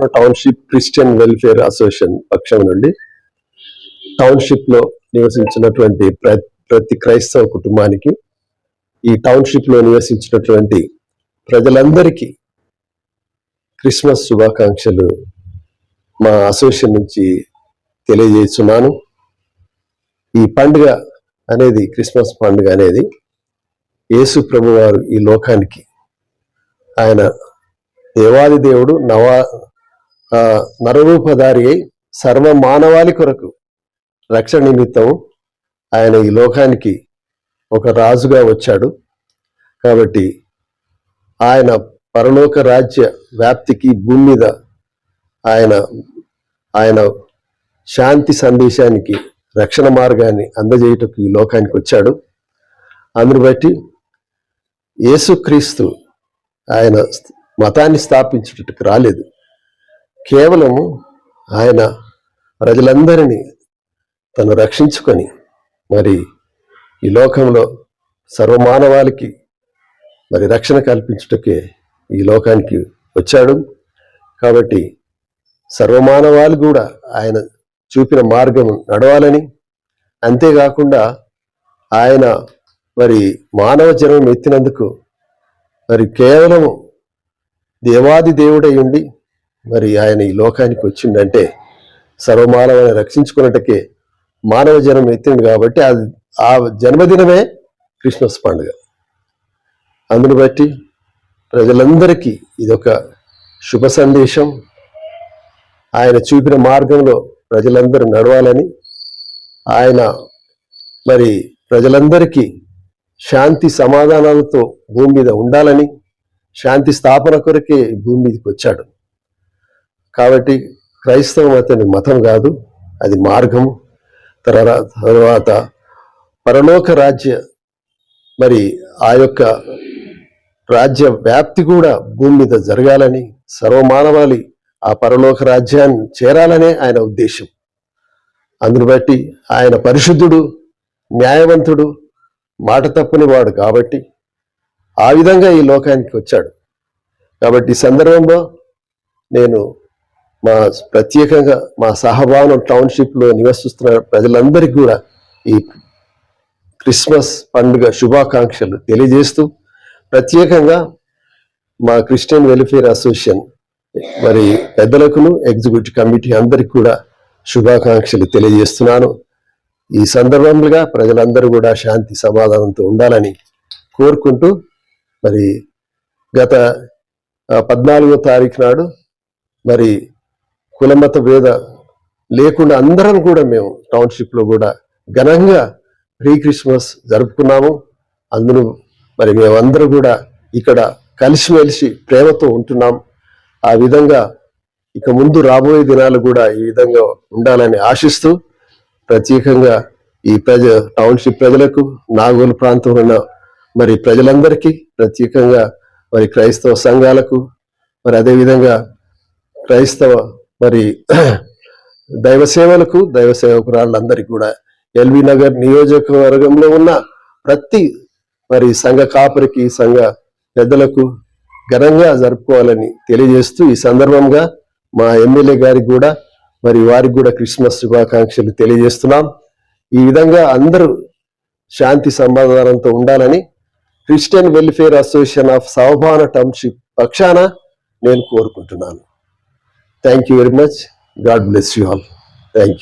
Saubhavana township Christian welfare association పక్షం నుండి టౌన్షిప్లో నివసించినటువంటి ప్రతి క్రైస్తవ కుటుంబానికి ఈ టౌన్షిప్లో నివసించినటువంటి ప్రజలందరికీ క్రిస్మస్ శుభాకాంక్షలు మా అసోసియేషన్ నుంచి తెలియజేస్తున్నాను. ఈ పండుగ అనేది క్రిస్మస్ పండుగ అనేది యేసు ప్రభువారు ఈ లోకానికి ఆయన దేవాది దేవుడు నవా నరరూపధారి అయి సర్వ మానవాళి కొరకు రక్షణ నిమిత్తం ఆయన ఈ లోకానికి ఒక రాజుగా వచ్చాడు. కాబట్టి ఆయన పరలోక రాజ్య వ్యాప్తికి భూమి మీద ఆయన ఆయన శాంతి సందేశానికి రక్షణ మార్గాన్ని అందజేయుటకు ఈ లోకానికి వచ్చాడు. అందును బట్టి యేసుక్రీస్తు ఆయన మతాన్ని స్థాపించుటకు రాలేదు. కేవలం ఆయన ప్రజలందరినీ తను రక్షించుకొని మరి ఈ లోకంలో సర్వమానవాళికి మరి రక్షణ కల్పించుటకే ఈ లోకానికి వచ్చాడు. కాబట్టి సర్వమానవాళి కూడా ఆయన చూపిన మార్గం నడవాలని. అంతేకాకుండా ఆయన మరి మానవ జన్మం ఎత్తినందుకు మరి కేవలం దేవాది దేవుడై ఉండి మరి ఆయన ఈ లోకానికి వచ్చిండంటే సర్వమానవాన్ని రక్షించుకున్నట్టుకే మానవ జన్మ ఎత్తిండు కాబట్టి అది ఆ జన్మదినమే క్రిస్మస్ పండుగ. అందును బట్టి ప్రజలందరికీ ఇదొక శుభ సందేశం. ఆయన చూపిన మార్గంలో ప్రజలందరూ నడవాలని ఆయన మరి ప్రజలందరికీ శాంతి సమాధానాలతో భూమి మీద ఉండాలని శాంతి స్థాపన కొరకే భూమి మీదకి వచ్చాడు. కాబట్టి క్రైస్తవం అతని మతం కాదు అది మార్గం. తర్వాత తర్వాత పరలోక రాజ్య మరి ఆ యొక్క రాజ్య వ్యాప్తి కూడా భూమి మీద జరగాలని సర్వమానవాళి ఆ పరలోక రాజ్యాన్ని చేరాలనే ఆయన ఉద్దేశం. అందును బట్టి ఆయన పరిశుద్ధుడు న్యాయవంతుడు మాట తప్పని వాడు కాబట్టి ఆ విధంగా ఈ లోకానికి వచ్చాడు. కాబట్టి ఈ సందర్భంలో నేను మా ప్రత్యేకంగా మా సహభావనం టౌన్షిప్లో నివసిస్తున్న ప్రజలందరికీ కూడా ఈ క్రిస్మస్ పండుగ శుభాకాంక్షలు తెలియజేస్తూ ప్రత్యేకంగా మా క్రిస్టియన్ వెల్ఫేర్ అసోసియేషన్ మరి పెద్దలకును ఎగ్జిక్యూటివ్ కమిటీ అందరికి కూడా శుభాకాంక్షలు తెలియజేస్తున్నాను. ఈ సందర్భంగా ప్రజలందరూ కూడా శాంతి సమాధానంతో ఉండాలని కోరుకుంటూ మరి గత పద్నాలుగో తారీఖు నాడు మరి కులమత భేద లేకుండా అందరం కూడా మేము టౌన్షిప్లో కూడా ఘనంగా ప్రీ క్రిస్మస్ జరుపుకున్నాము. అందును మరి మేమందరూ కూడా ఇక్కడ కలిసిమెలిసి ప్రేమతో ఉంటున్నాం. ఆ విధంగా ఇక ముందు రాబోయే దినాలు కూడా ఈ విధంగా ఉండాలని ఆశిస్తూ ప్రత్యేకంగా ఈ ప్రజ టౌన్షిప్ ప్రజలకు నాగోలు ప్రాంతంలో ఉన్న మరి ప్రజలందరికీ ప్రత్యేకంగా మరి క్రైస్తవ సంఘాలకు మరి అదేవిధంగా క్రైస్తవ మరి దైవ సేవలకు దైవ సేవకురాళ్ళందరికీ కూడా ఎల్వి నగర్ నియోజకవర్గంలో ఉన్న ప్రతి మరి సంఘ కాపరికి సంఘ పెద్దలకు ఘనంగా జరుపుకోవాలని తెలియజేస్తూ ఈ సందర్భంగా మా ఎమ్మెల్యే గారికి కూడా మరి వారికి కూడా క్రిస్మస్ శుభాకాంక్షలు తెలియజేస్తున్నాం. ఈ విధంగా అందరూ శాంతి సమాధానంతో ఉండాలని Christian welfare association of Saubhana township పక్షాన నేను కోరుకుంటున్నాను. Thank you very much. God bless you all. Thank you.